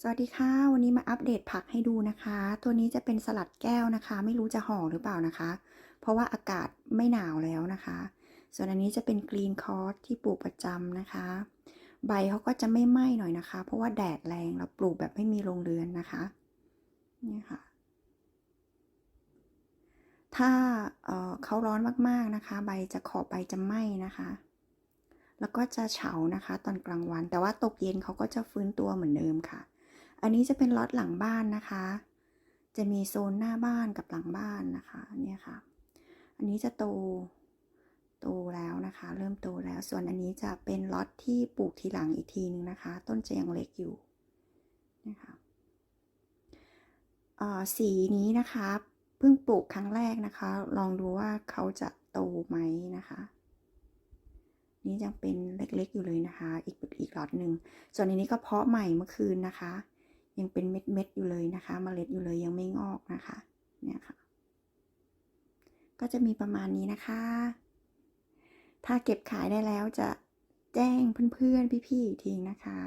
สวัสดีค่ะ วันนี้มาอัปเดตผักให้ดูนะคะ ตัวนี้จะเป็นสลัดแก้วนะคะ ไม่รู้จะห่อหรือเปล่านะคะ เพราะว่าอากาศไม่หนาวแล้วนะคะ ส่วนอันนี้จะเป็นกรีนคอร์สที่ปลูกประจำนะคะ ใบเขาก็จะไม่ไหม้หน่อยนะคะ เพราะว่าแดดแรงเราปลูกแบบไม่มีโรงเรือนนะคะนี่ค่ะ ถ้าเเขาร้อนมากๆนะคะ ใบจะขอบใบจะไหม้นะคะแล้วก็จะเฉานะคะ ตอนกลางวัน แต่ว่าตกเย็นเขาก็จะฟื้นตัวเหมือนเดิมค่ะ อันนี้จะเป็นล็อตหลังบ้านนะคะ จะมีโซนหน้าบ้านกับหลังบ้านนะคะเนี่ยค่ะ อันนี้จะโตโตแล้วนะคะ เริ่มโตแล้ว ส่วนอันนี้จะเป็นล็อตที่ปลูกทีหลังอีกทีนึงนะคะ ต้นจะยังเล็กอยู่นะคะอ่อสีนี้นะคะเพิ่งปลูกครั้งแรกนะคะ ลองดูว่าเขาจะโตไหมนะคะ นี่ยังเป็นเล็กๆอยู่เลยนะคะ อีกอีกล็อตหนึ่งส่วนอันนี้ก็เพาะใหม่เมื่อคืนนะคะ ยังเป็นเม็ดๆอยู่เลยนะคะเมล็ดอยู่เลยยังไม่งอกนะคะเนี่ยค่ะ ก็จะมีประมาณนี้นะคะ ถ้าเก็บขายได้แล้วจะแจ้งเพื่อนๆพี่ๆอีกทีนะคะ